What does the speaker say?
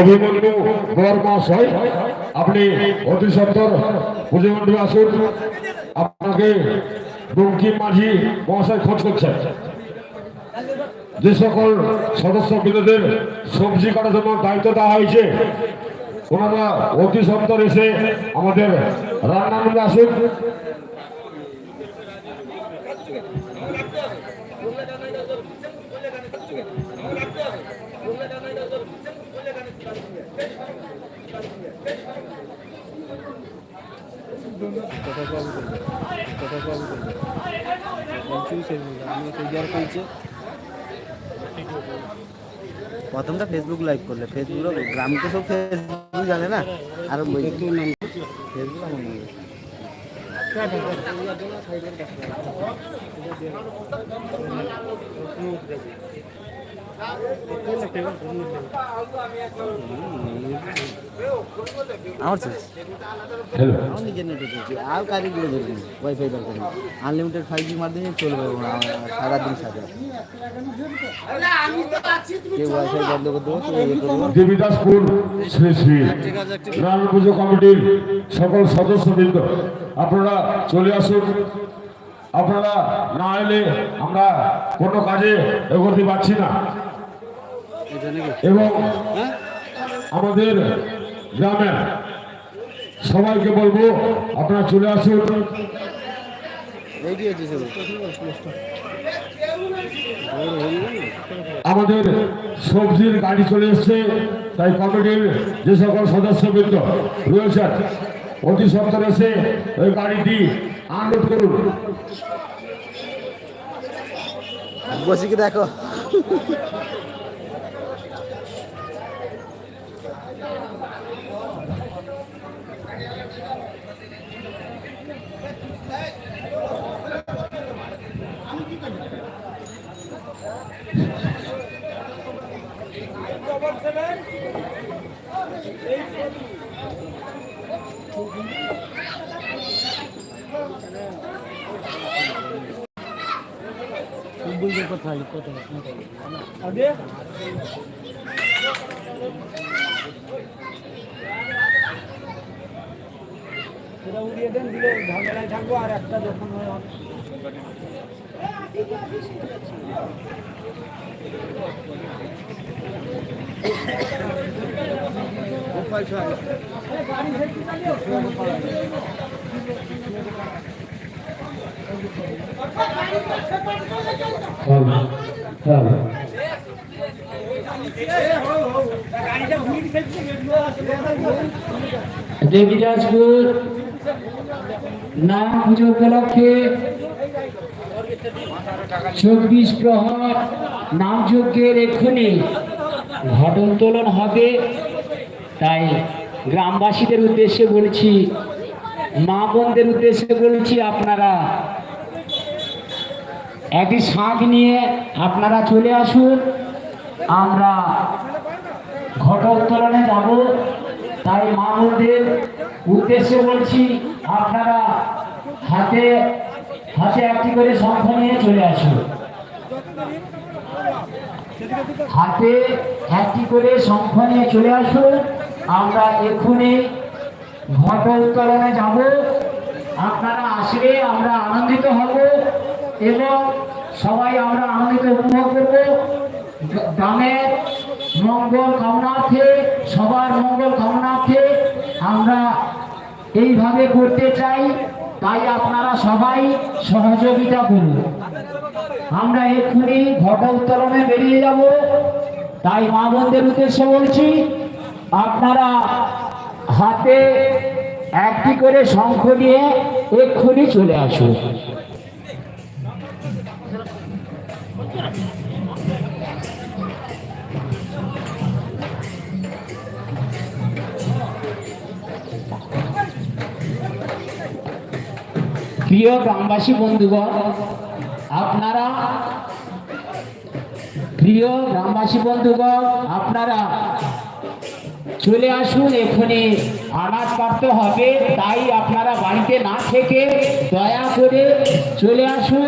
অভিমন্যু গড় মহাশয়, আপনি অতি সত্তর পুজো মন্ডপে আসুন। আপনাকে বঙ্কিম মাঝি মহাশয় খোঁজ করছেন। যে সকল সদস্য বিরোধের সবজি কাটার জন্য দায়িত্ব দেওয়া হয়েছে, ওনারা অতি সত্তর এসে আমাদের রান্নার আসুন। প্রথমটা ফেসবুক লাইভ করলে। ফেসবুক গ্রাম তো সব ফেসবুক জানে না। আর ফেসবুক আমার হ্যালো আমার নিজের নেটে চলছে আর কারিগুলো ওয়াইফাই দরকার নেই। আনলিমিটেড ফাইভ জির মাধ্যমে চলবে সারাদিন সাথে। কেউ ওয়াইফাই বন্ধ ইয়ে দেবীদাসপুর শ্রী শ্রী পুজো কমিটির সকল সদস্যবৃন্দ আপনারা চলে আসুন। আপনারা না এলে আমরা কোনো কাজে এগোতে পারছি না। এবং হ্যাঁ? আমাদের গ্রামের সবাইকে বলব আপনারা চলে আসুন। আমাদের সবজির গাড়ি চলে এসছে তাই কমিটির যে সকল সদস্যবৃন্দ রয়েছেন অতি সত্তর এসে ওই গাড়িটি আনলোড করুন। বসিকে দেখো? বুঝতে কোথায় কোথায় সেটা উড়িয়ে দেন দিলে ঝামেলায় থাকব আর একটা যখন হয় অন- দেবীরাজপুর নাম পুজো উপলক্ষে চব্বিশ প্রহর নাম যজ্ঞের এক্ষুনি ঘটন্তোলন হবে। তাই গ্রামবাসীদের উদ্দেশ্যে বলছি, মা বোনদের উদ্দেশ্যে বলছি আপনারা একটি শাঁখ নিয়ে আপনারা চলে আসুন। আমরা ঘটোত্তোলনে যাব। তাই মা বোনদের উদ্দেশ্যে বলছি, আপনারা হাতে হাতে একটি করে শঙ্খ নিয়ে চলে আসুন। হাতে একটি করে শঙ্খ নিয়ে চলে আসুন। আমরা এক্ষুনি ঘট উত্তোলনে যাব। আপনারা আসলে আমরা আনন্দিত হব এবং সবাই আমরা আনন্দিত উপভোগ করব। গ্রামের মঙ্গল কামনার্থে, সবার মঙ্গল কামনার্থে আমরা এইভাবে করতে চাই, তাই আপনারা সবাই সহযোগিতা করুন। আমরা এক্ষুনি ঘট উত্তোলনে বেরিয়ে যাব, তাই মা বোনদের উদ্দেশ্যে বলছি আপনারা হাতে একটি করে শঙ্খ নিয়ে এক্ষুনি চলে আসুন। প্রিয় গ্রামবাসী বন্ধুগণ, আপনারা, প্রিয় গ্রামবাসী বন্ধুগণ, আপনারা চলে আসুন, এখানে আনাজ কাটতে হবে। তাই আপনারা বাড়িতে না থেকে দয়া করে চলে আসুন।